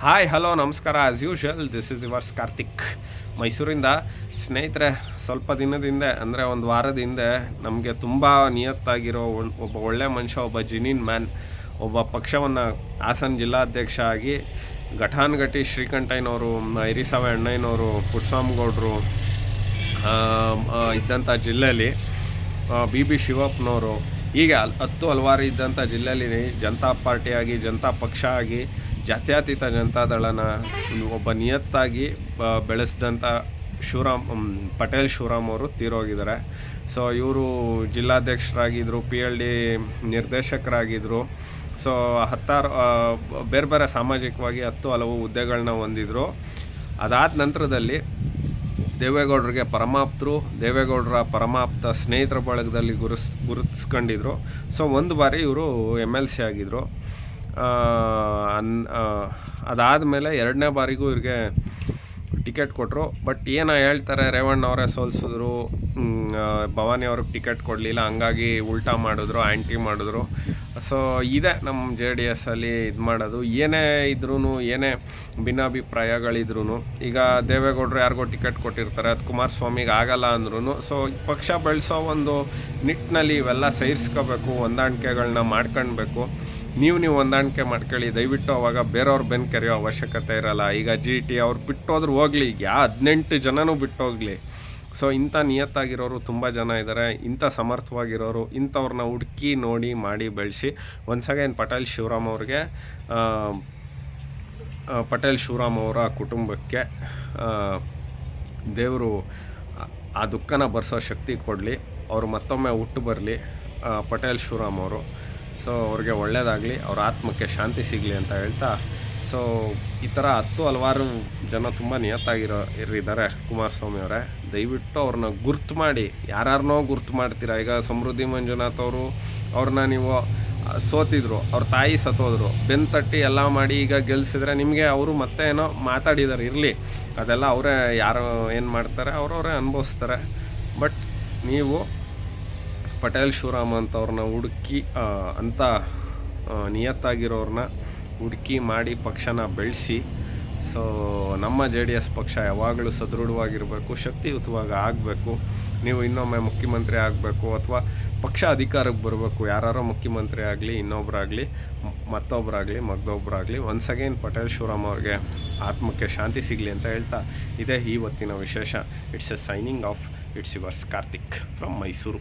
Hi hello ನಮಸ್ಕಾರ. As usual this is yours Karthik ಮೈಸೂರಿಂದ ಸ್ನೇಹಿತರೆ, ಸ್ವಲ್ಪ ದಿನದಿಂದ ಅಂದರೆ ಒಂದು ವಾರದ ಹಿಂದೆ, ನಮಗೆ ತುಂಬ ನಿಯತ್ತಾಗಿರೋ ಒಬ್ಬ ಒಳ್ಳೆ ಮನುಷ್ಯ, ಒಬ್ಬ ಜಿನಿನ್ ಮ್ಯಾನ್ ಒಬ್ಬ ಪಕ್ಷವನ್ನು ಹಾಸನ ಜಿಲ್ಲಾಧ್ಯಕ್ಷ ಆಗಿ ಘಟಾನ್ಘಟಿ ಶ್ರೀಕಂಠಯ್ಯನವರು, ಐರಿಸಾವೆ ಅಣ್ಣಯ್ಯನವರು ಪುಟ್ಸ್ವಾಮಿಗೌಡರು ಇದ್ದಂಥ ಜಿಲ್ಲೆಯಲ್ಲಿ ಬಿ ಬಿ ಶಿವಪ್ಪನವರು, ಹೀಗೆ ಹತ್ತು ಹಲವಾರು ಇದ್ದಂಥ ಜಿಲ್ಲೆಯಲ್ಲಿ ಜನತಾ ಪಾರ್ಟಿಯಾಗಿ, ಜನತಾ ಪಕ್ಷ ಆಗಿ ಜಾತ್ಯತೀತ ಜನತಾದಳನ ಒಬ್ಬ ನಿಯತ್ತಾಗಿ ಬೆಳೆಸಿದಂಥ ಶಿವರಾಮ್ ಪಟೇಲ್ ಶಿವರಾಮ್ ಅವರು ತೀರೋಗಿದ್ದಾರೆ. ಸೊ ಇವರು ಜಿಲ್ಲಾಧ್ಯಕ್ಷರಾಗಿದ್ದರು ಪಿ ಎಲ್ ಡಿ ನಿರ್ದೇಶಕರಾಗಿದ್ದರು ಸೊ ಹತ್ತಾರು ಬೇರೆ ಬೇರೆ ಸಾಮಾಜಿಕವಾಗಿ ಹತ್ತು ಹಲವು ಹುದ್ದೆಗಳನ್ನ ಹೊಂದಿದ್ರು. ಅದಾದ ನಂತರದಲ್ಲಿ ದೇವೇಗೌಡರಿಗೆ ಪರಮಾಪ್ತರು, ದೇವೇಗೌಡರ ಪರಮಾಪ್ತ ಸ್ನೇಹಿತರ ಬಳಗದಲ್ಲಿ ಗುರುಸ್, ಗುರುತಿಸ್ಕೊಂಡಿದ್ರು. ಸೊ ಒಂದು ಬಾರಿ ಇವರು ಎಂ ಎಲ್ ಸಿ ಆಗಿದ್ದರು ಅನ್ ಅದಾದಮೇಲೆ ಎರಡನೇ ಬಾರಿಗೂ ಇವ್ರಿಗೆ ಟಿಕೆಟ್ ಕೊಟ್ಟರು ಬಟ್ ಏನ ಹೇಳ್ತಾರೆ, ರೇವಣ್ಣ ಅವರೇ ಸೋಲ್ಸಿದ್ರು. ಭವಾನಿ ಅವ್ರಿಗೆ ಟಿಕೆಟ್ ಕೊಡಲಿಲ್ಲ. ಹಂಗಾಗಿ ಉಲ್ಟಾ ಮಾಡಿದ್ರು ಆ್ಯಂಟಿ ಮಾಡಿದ್ರು. ಸೊ ಇದೆ ನಮ್ಮ ಜೆ ಡಿ ಎಸ್ಸಲ್ಲಿ ಇದು ಮಾಡೋದು. ಏನೇ ಇದ್ರೂ ಏನೇ ಭಿನ್ನಾಭಿಪ್ರಾಯಗಳಿದ್ರೂ ಈಗ ದೇವೇಗೌಡರು ಯಾರಿಗೋ ಟಿಕೆಟ್ ಕೊಟ್ಟಿರ್ತಾರೆ, ಅದು ಕುಮಾರಸ್ವಾಮಿಗೆ ಆಗಲ್ಲ ಅಂದ್ರೂ ಸೊ ಪಕ್ಷ ಬೆಳೆಸೋ ಒಂದು ನಿಟ್ಟಿನಲ್ಲಿ ಇವೆಲ್ಲ ಸೇರಿಸ್ಕೋಬೇಕು ಹೊಂದಾಣಿಕೆಗಳನ್ನ ಮಾಡ್ಕೊಳ್ಬೇಕು ನೀವು ನೀವು ಹೊಂದಾಣಿಕೆ ಮಾಡ್ಕೊಳ್ಳಿ. ದಯವಿಟ್ಟು ಅವಾಗ ಬೇರೆಯವ್ರ ಬೆನ್ನು ಕರೆಯೋ ಅವಶ್ಯಕತೆ ಇರಲ್ಲ. ಈಗ ಜಿ ಟಿ ಅವ್ರು ಬಿಟ್ಟೋದ್ರು ಹೋಗ್ಲಿ ಯಾ ಹದಿನೆಂಟು ಜನನೂ ಬಿಟ್ಟೋಗ್ಲಿ ಸೊ ಇಂಥ ನಿಯತ್ತಾಗಿರೋರು ತುಂಬ ಜನ ಇದ್ದಾರೆ ಇಂಥ ಸಮರ್ಥವಾಗಿರೋರು ಇಂಥವ್ರನ್ನ ಹುಡುಕಿ ನೋಡಿ, ಮಾಡಿ, ಬೆಳೆಸಿ. ಒನ್ಸ್ ಅಗೇನ್ ಪಟೇಲ್ ಶಿವರಾಮ್ ಅವ್ರಿಗೆ ಪಟೇಲ್ ಶಿವರಾಮ್ ಅವರ ಕುಟುಂಬಕ್ಕೆ ದೇವರು ಆ ದುಃಖನ ಬರ್ಸೋ ಶಕ್ತಿ ಕೊಡಲಿ. ಅವರು ಮತ್ತೊಮ್ಮೆ ಹುಟ್ಟು ಬರಲಿ ಪಟೇಲ್ ಶಿವರಾಮ್ ಅವರು. ಸೊ ಅವ್ರಿಗೆ ಒಳ್ಳೆಯದಾಗಲಿ ಅವ್ರ ಆತ್ಮಕ್ಕೆ ಶಾಂತಿ ಸಿಗಲಿ ಅಂತ ಹೇಳ್ತಾ ಸೊ ಈ ಥರ ಹತ್ತು ಹಲವಾರು ಜನ ತುಂಬ ನಿಯತ್ತಾಗಿರೋ ಇರಿದ್ದಾರೆ ಕುಮಾರಸ್ವಾಮಿ ಅವರೇ. ದಯವಿಟ್ಟು ಅವ್ರನ್ನ ಗುರ್ತು ಮಾಡಿ ಯಾರ್ಯಾರನ್ನೋ ಗುರ್ತು ಮಾಡ್ತೀರಾ? ಈಗ ಸಮೃದ್ಧಿ ಮಂಜುನಾಥ್ ಅವರು ಅವ್ರನ್ನ ನೀವು ಸೋತಿದ್ರು, ಅವ್ರ ತಾಯಿ ಸತ್ತೋದ್ರು, ಬೆನ್ ತಟ್ಟಿ ಎಲ್ಲ ಮಾಡಿ ಈಗ ಗೆಲ್ಸಿದ್ರೆ ನಿಮಗೆ ಅವರು ಮತ್ತೆ ಏನೋ ಮಾತಾಡಿದ್ದಾರೆ ಇರಲಿ. ಅದೆಲ್ಲ ಅವರೇ ಯಾರು ಏನು ಮಾಡ್ತಾರೆ, ಅವರವರೇ ಅನುಭವಿಸ್ತಾರೆ. ಬಟ್ ನೀವು ಪಟೇಲ್ ಶಿವರಾಮ್ ಅಂತವ್ರನ್ನ ಹುಡುಕಿ ಅಂಥ ನಿಯತ್ತಾಗಿರೋರನ್ನ ಹುಡುಕಿ ಮಾಡಿ ಪಕ್ಷನ ಬೆಳೆಸಿ ಸೊ ನಮ್ಮ ಜೆ ಡಿ ಎಸ್ ಪಕ್ಷ ಯಾವಾಗಲೂ ಸದೃಢವಾಗಿರಬೇಕು, ಶಕ್ತಿಯುತವಾಗಿ ಆಗಬೇಕು. ನೀವು ಇನ್ನೊಮ್ಮೆ ಮುಖ್ಯಮಂತ್ರಿ ಆಗಬೇಕು ಅಥವಾ ಪಕ್ಷ ಅಧಿಕಾರಕ್ಕೆ ಬರಬೇಕು ಯಾರೋ ಮುಖ್ಯಮಂತ್ರಿ ಆಗಲಿ ಇನ್ನೊಬ್ಬರಾಗಲಿ ಮತ್ತೊಬ್ಬರಾಗಲಿ ಮಗದೊಬ್ಬರಾಗಲಿ ಒನ್ಸ್ ಅಗೇನ್ ಪಟೇಲ್ ಶಿವರಾಮ್ ಅವ್ರಿಗೆ ಆತ್ಮಕ್ಕೆ ಶಾಂತಿ ಸಿಗಲಿ ಅಂತ ಹೇಳ್ತಾ ಇದೇ ಇವತ್ತಿನ ವಿಶೇಷ. It's a signing off it's yours Karthik from Mysuru